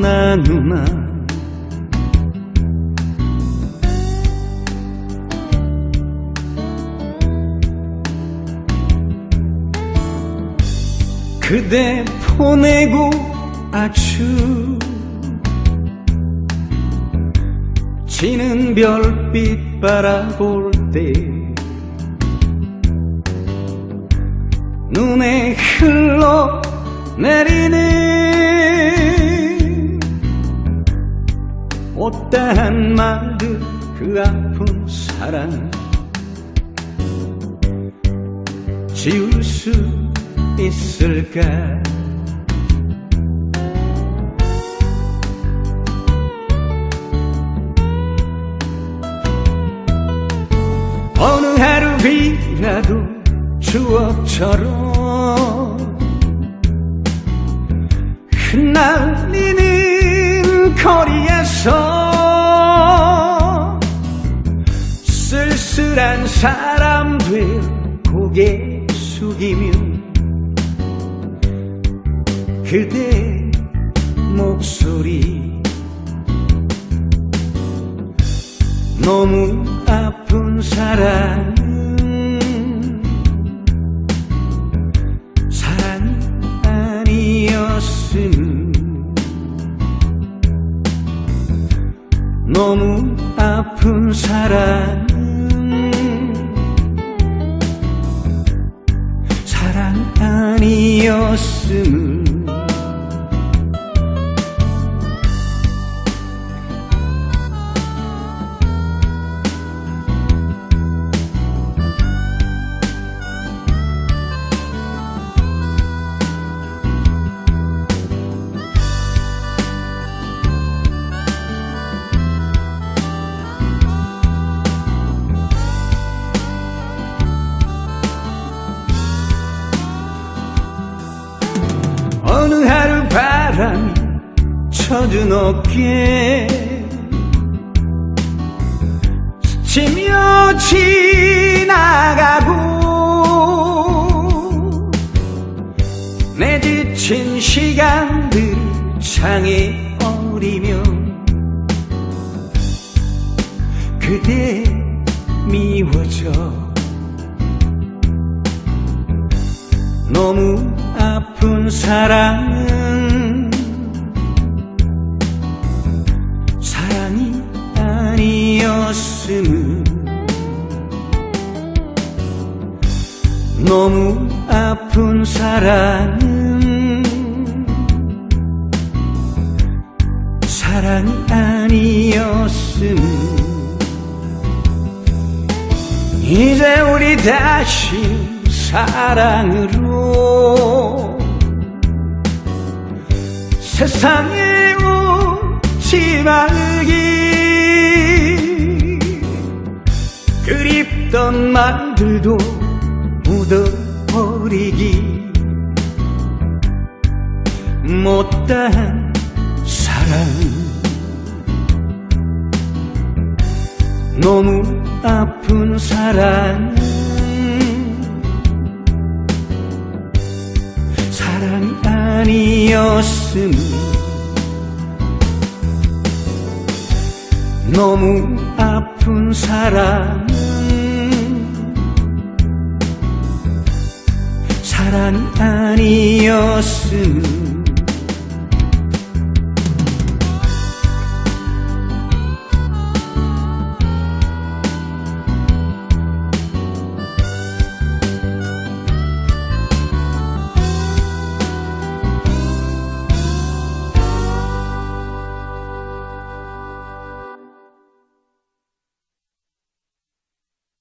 나누나 그대 보내고 아주 지는 별빛 바라볼 때 눈에 흘러 내리는 못다한 말들 그 아픈 사랑. 지울 수 있을까? 어느 하루 비라도 추억처럼 흩날리는 거리에서 쓸쓸한 사람들 고개 숙이며 그대 목소리 너무 아픈 사랑 사랑 아니었음 어 젖은 어깨 스치며 지나가고 내 지친 시간들 창에 어리며 그대 미워져 너무 아픈 사랑 아니었음을 너무 아픈 사랑은 사랑이 아니었음을 이제 우리 다시 사랑으로 세상에 오지 말기 말들도 묻어버리기 못다한 사랑. 너무 아픈 사랑. 사랑이 아니었음 너무 아픈 사랑 사랑이 아니었음